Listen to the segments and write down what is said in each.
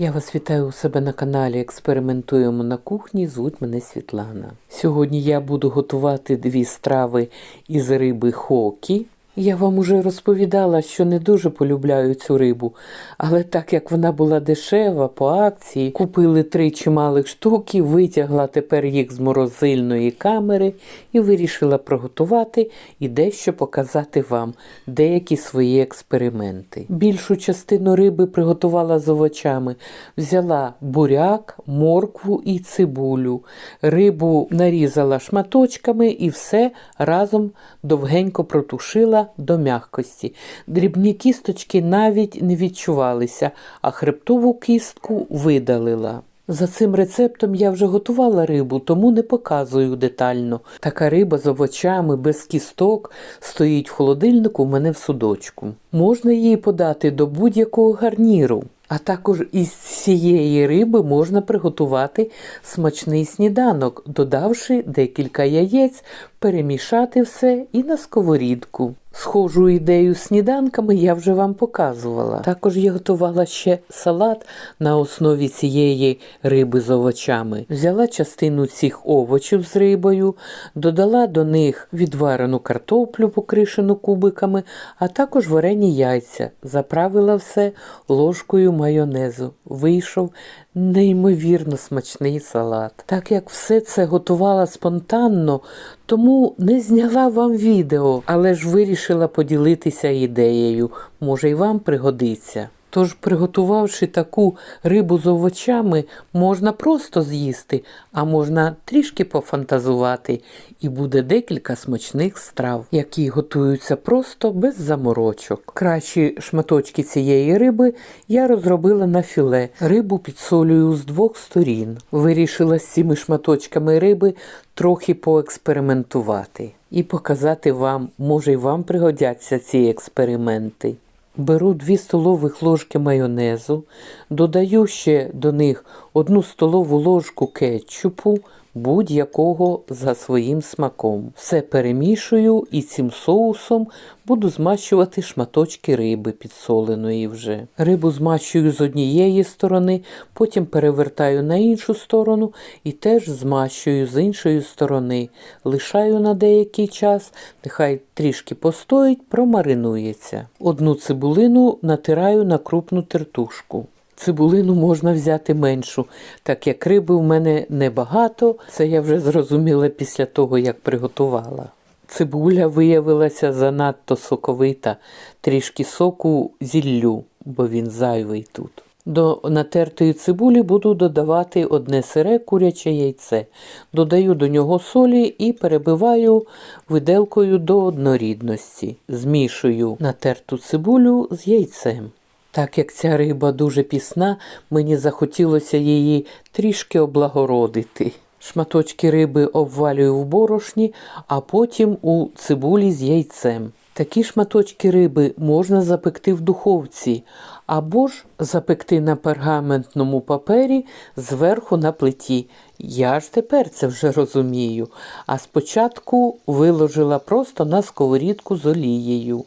Я вас вітаю у себе на каналі Експериментуємо на кухні. Звуть мене Світлана. Сьогодні я буду готувати дві страви із риби хокі. Я вам уже розповідала, що не дуже полюбляю цю рибу, але так як вона була дешева по акції, купили три чималих штуки, витягла тепер їх з морозильної камери і вирішила приготувати і дещо показати вам деякі свої експерименти. Більшу частину риби приготувала з овочами. Взяла буряк, моркву і цибулю. Рибу нарізала шматочками і все разом довгенько протушила до м'якості. Дрібні кісточки навіть не відчувалися, а хребтову кістку видалила. За цим рецептом я вже готувала рибу, тому не показую детально. Така риба з овочами, без кісток, стоїть в холодильнику у мене в судочку. Можна її подати до будь-якого гарніру. А також із цієї риби можна приготувати смачний сніданок, додавши декілька яєць, перемішати все і на сковорідку. Схожу ідею сніданками я вже вам показувала. Також я готувала ще салат на основі цієї риби з овочами. Взяла частину цих овочів з рибою, додала до них відварену картоплю, покришену кубиками, а також варені яйця. Заправила все ложкою майонезу. Вийшов неймовірно смачний салат. Так як все це готувала спонтанно, тому не зняла вам відео, але ж вирішила поділитися ідеєю. Може, й вам пригодиться. Тож, приготувавши таку рибу з овочами, можна просто з'їсти, а можна трішки пофантазувати, і буде декілька смачних страв, які готуються просто без заморочок. Кращі шматочки цієї риби я розробила на філе. Рибу підсолюю з двох сторін. Вирішила з цими шматочками риби трохи поекспериментувати і показати вам, може й вам пригодяться ці експерименти. Беру 2 столових ложки майонезу, додаю ще до них 1 столову ложку кетчупу, будь-якого за своїм смаком. Все перемішую і цим соусом буду змащувати шматочки риби підсоленої вже. Рибу змащую з однієї сторони, потім перевертаю на іншу сторону і теж змащую з іншої сторони. Лишаю на деякий час, нехай трішки постоїть, промаринується. Одну цибулину натираю на крупну тертушку. Цибулину можна взяти меншу, так як риби в мене небагато, це я вже зрозуміла після того, як приготувала. Цибуля виявилася занадто соковита, трішки соку зіллю, бо він зайвий тут. До натертої цибулі буду додавати одне сире куряче яйце. Додаю до нього солі і перебиваю виделкою до однорідності. Змішую натерту цибулю з яйцем. Так як ця риба дуже пісна, мені захотілося її трішки облагородити. Шматочки риби обвалюю в борошні, а потім у цибулі з яйцем. Такі шматочки риби можна запекти в духовці, або ж запекти на пергаментному папері зверху на плиті. Я ж тепер це вже розумію. А спочатку виложила просто на сковорідку з олією.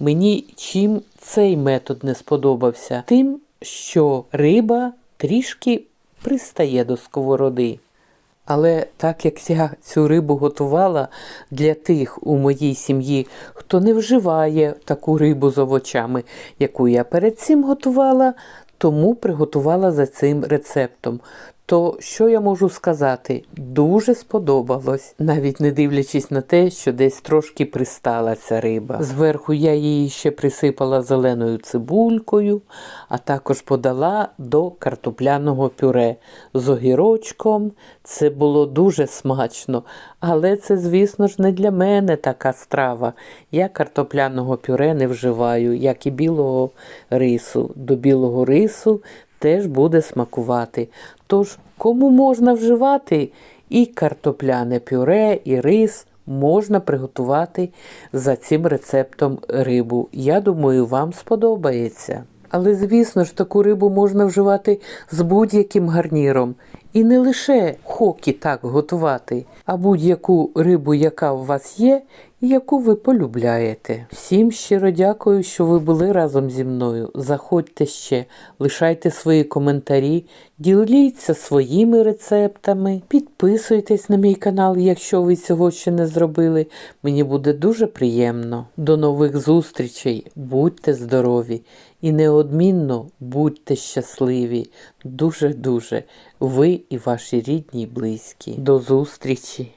Мені чим цей метод не сподобався? Тим, що риба трішки пристає до сковороди. Але так як я цю рибу готувала для тих у моїй сім'ї, хто не вживає таку рибу з овочами, яку я перед цим готувала, тому приготувала за цим рецептом. То що я можу сказати? Дуже сподобалось, навіть не дивлячись на те, що десь трошки пристала ця риба. Зверху я її ще присипала зеленою цибулькою, а також подала до картопляного пюре з огірочком. Це було дуже смачно, але це, звісно ж, не для мене така страва. Я картопляного пюре не вживаю, як і білого рису. До білого рису теж буде смакувати. Тож, кому можна вживати і картопляне пюре, і рис, можна приготувати за цим рецептом рибу. Я думаю, вам сподобається. Але, звісно ж, таку рибу можна вживати з будь-яким гарніром. І не лише хокі так готувати, а будь-яку рибу, яка у вас є, і яку ви полюбляєте. Всім щиро дякую, що ви були разом зі мною. Заходьте ще, лишайте свої коментарі, діліться своїми рецептами, підписуйтесь на мій канал, якщо ви цього ще не зробили. Мені буде дуже приємно. До нових зустрічей, будьте здорові і неодмінно будьте щасливі. Дуже-дуже ви і ваші рідні і близькі. До зустрічі!